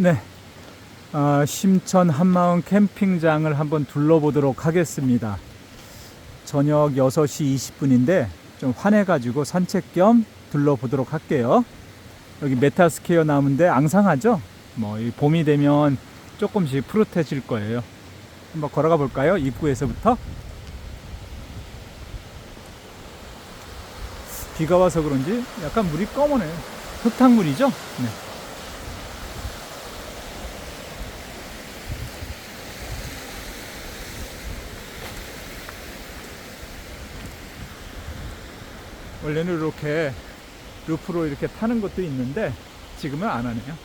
네. 어, 심천 한마음 캠핑장을 한번 둘러보도록 하겠습니다. 저녁 6시 20분인데 좀 환해가지고 산책 겸 둘러보도록 할게요. 여기 메타스퀘어 나무인데 앙상하죠? 뭐, 이 봄이 되면 조금씩 푸릇해질 거예요. 한번 걸어가 볼까요? 입구에서부터. 비가 와서 그런지 약간 물이 검으네. 흙탕물이죠? 네. 원래는 이렇게 루프로 이렇게 타는 것도 있는데 지금은 안 하네요.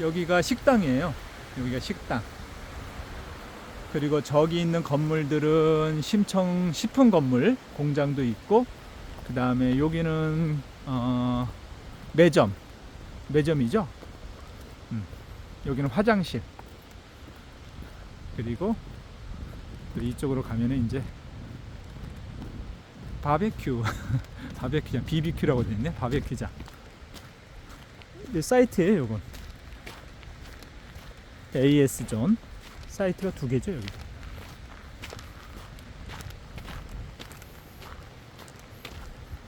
여기가 식당이에요. 여기가 식당. 그리고 저기 있는 건물들은 심청 식품 건물 공장도 있고 그 다음에 여기는 어, 매점 매점이죠. 음, 여기는 화장실 그리고 또 이쪽으로 가면은 이제 바베큐. 바베큐장 BBQ라고 되어 있네. 바베큐장. 이 사이트예요 요건 AS 존. 사이트가 두 개죠 여기.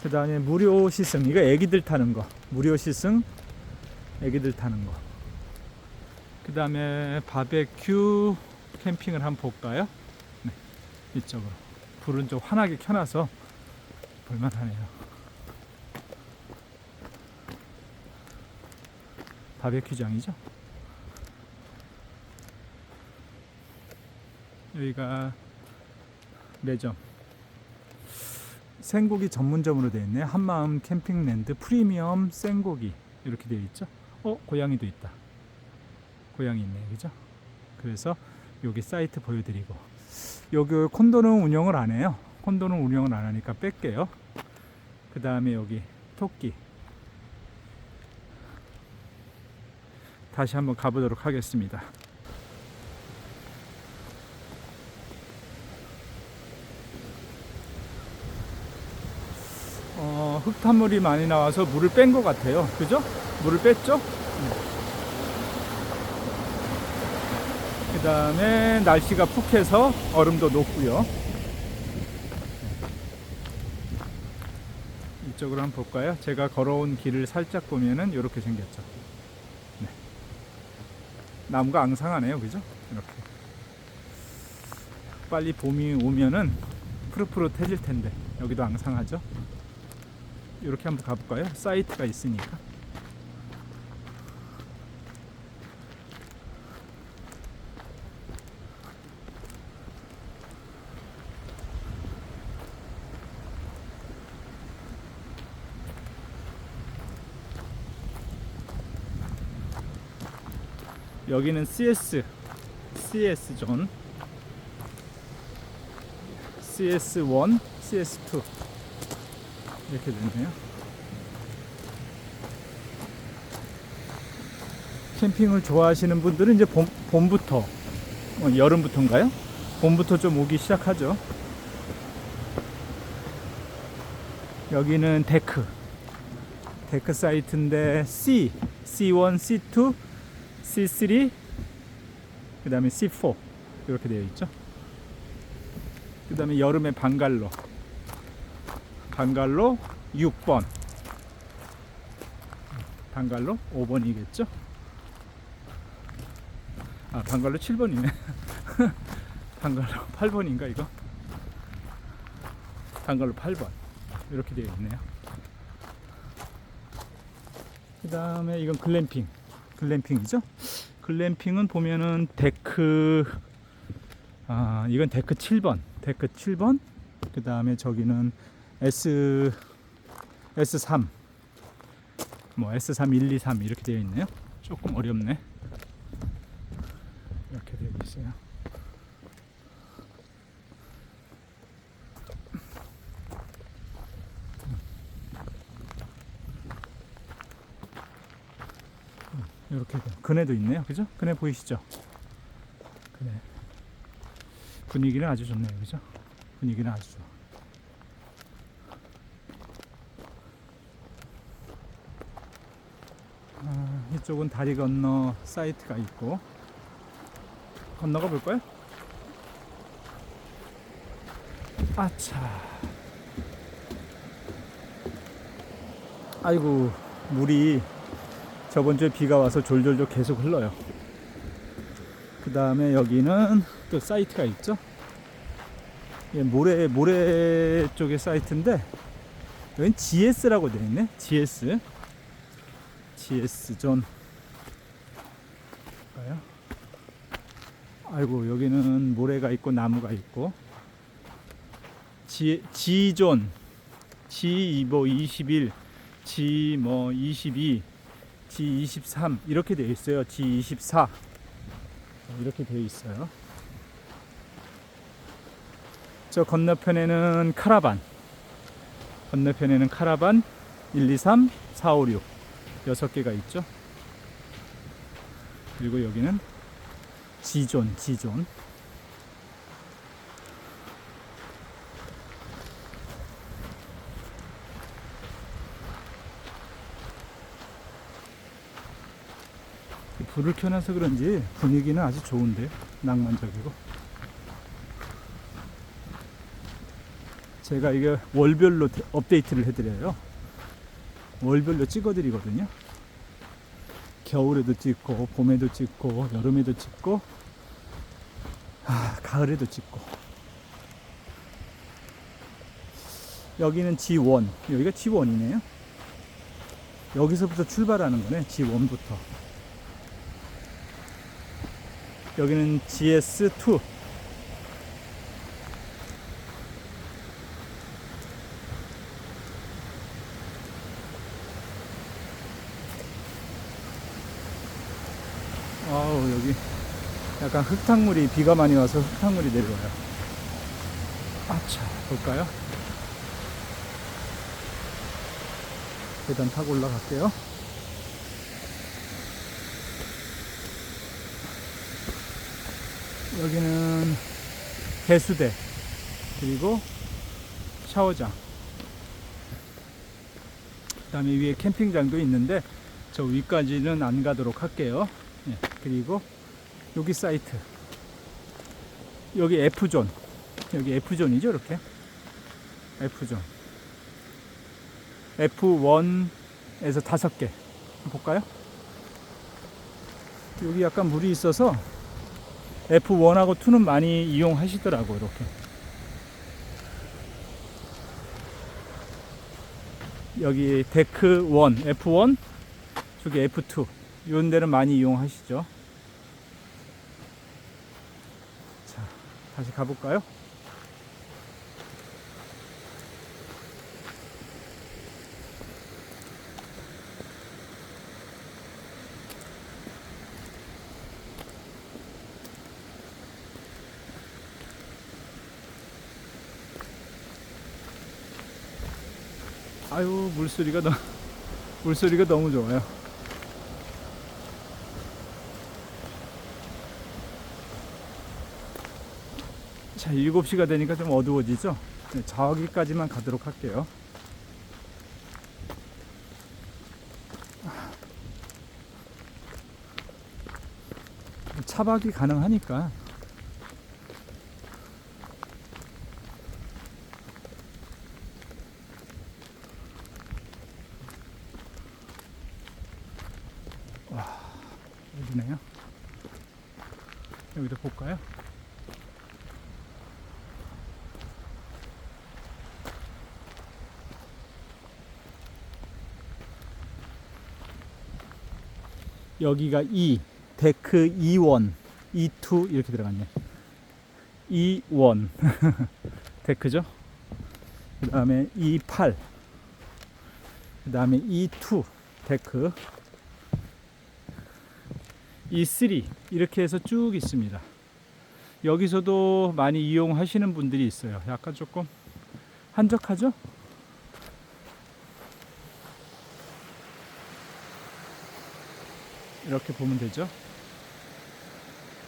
그 다음에 무료 시승. 이거 애기들 타는 거. 무료 시승 애기들 타는 거그 다음에 바베큐 캠핑을 한번 볼까요? 네, 이쪽으로. 불은 좀 환하게 켜놔서 볼만하네요. 바베큐장이죠. 여기가 매점. 생고기 전문점으로 되어 있네. 한마음 캠핑랜드 프리미엄 생고기 이렇게 되어 있죠. 어, 고양이도 있다. 고양이 있네, 그죠? 그래서 여기 사이트 보여드리고 여기 콘도는 운영을 안 해요. 콘도는 운영을 안 하니까 뺄게요. 그 다음에 여기 토끼. 다시 한번 가보도록 하겠습니다. 어, 흙탕물이 많이 나와서 물을 뺀 것 같아요. 그죠? 물을 뺐죠? 그 다음에 날씨가 푹해서 얼음도 녹고요. 이쪽으로 한번 볼까요? 제가 걸어온 길을 살짝 보면은 이렇게 생겼죠. 네. 나무가 앙상하네요, 그죠? 이렇게. 빨리 봄이 오면은 푸릇푸릇해질 텐데 여기도 앙상하죠. 이렇게 한번 가볼까요? 사이트가 있으니까. 여기는 CS CS 존 CS1 CS2 이렇게 되네요. 캠핑을 좋아하시는 분들은 이제 봄, 봄부터 어, 여름부터인가요? 봄부터 좀 오기 시작하죠. 여기는 데크. 데크 사이트인데 C C1 C2 C3 그 다음에 C4 이렇게 되어 있죠? 그 다음에 여름에 방갈로. 방갈로 6번. 방갈로 5번이겠죠? 아 방갈로 7번이네. 방갈로 8번인가 이거? 방갈로 8번. 이렇게 되어 있네요. 그 다음에 이건 글램핑 글램핑이죠. 글램핑은 보면은 데크 아 이건 데크 7번 데크 7번 그 다음에 저기는 S S3 뭐 S3 1, 2, 3 이렇게 되어 있네요. 조금 어렵네. 이렇게 되어 있어요. 이렇게 그네도 있네요. 그죠? 그네 보이시죠? 그네. 분위기는 아주 좋네요. 그죠? 분위기는 아주 좋아. 아, 이쪽은 다리 건너 사이트가 있고 건너가 볼까요? 아차. 아이고 물이 저번 주에 비가 와서 졸졸졸 계속 흘러요. 그 다음에 여기는 또 사이트가 있죠. 예, 모래 모래 쪽의 사이트인데 여긴 GS라고 되어 있네. GS. GS 존. 아이고 여기는 모래가 있고 나무가 있고 G G존 G 뭐 21, G 뭐 22, G 23 이렇게 되어 있어요. G 24 이렇게 되어 있어요. 저 건너편에는 카라반 건너편에는 카라반 1, 2, 3, 4, 5, 6 여섯 개가 있죠. 그리고 여기는 지존, 지존. 불을 켜놔서 그런지 분위기는 아주 좋은데 낭만적이고. 제가 이게 월별로 데- 업데이트를 해드려요. 월별로 찍어드리거든요. 겨울에도 찍고 봄에도 찍고 여름에도 찍고 아, 가을에도 찍고. 여기는 G1 여기가 G1이네요. 여기서부터 출발하는 거네 G1부터 여기는 GS2 아우 여기 약간 흙탕물이 비가 많이 와서 흙탕물이 내려와요. 아차 볼까요? 계단 타고 올라갈게요 여기는 개수대 그리고 샤워장. 그 다음에 위에 캠핑장도 있는데 저 위까지는 안 가도록 할게요. 예, 그리고 여기 사이트. 여기 F존. 여기 F존이죠 이렇게? F존. F1에서 다섯 개. 볼까요? 여기 약간 물이 있어서 F1하고 2는 많이 이용하시더라고 이렇게. 여기 데크 1 F1 저기 F2. 이런 데는 많이 이용하시죠. 자 다시 가볼까요 아유 물소리가 너 물소리가 너무 좋아요. 자, 7시가 되니까 좀 어두워지죠? 네, 저기까지만 가도록 할게요. 차박이 가능하니까 여기네요. 여기도 볼까요? 여기가 2, 데크 2원, 2, 2 이렇게 들어갔네. 2원 데크죠. 그 다음에 2, 8, 그 다음에 2, 2 데크. E3 이렇게 해서 쭉 있습니다. 여기서도 많이 이용하시는 분들이 있어요. 약간 조금 한적하죠? 이렇게 보면 되죠.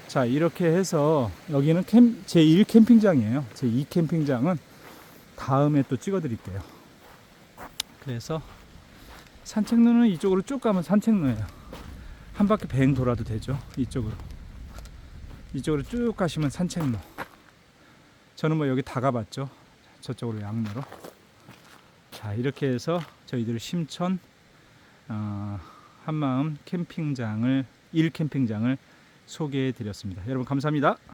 자, 이렇게 해서 여기는 캠, 제1 캠핑장이에요. 제2 캠핑장은 다음에 또 찍어 드릴게요. 그래서 산책로는 이쪽으로 쭉 가면 산책로예요. 한 바퀴 뱅 돌아도 되죠. 이쪽으로. 이쪽으로 쭉 가시면 산책로. 저는 뭐 여기 다 가봤죠. 저쪽으로 양로로. 자, 이렇게 해서 저희들 심천 어, 한마음 캠핑장을 일 캠핑장을 소개해 드렸습니다. 여러분 감사합니다.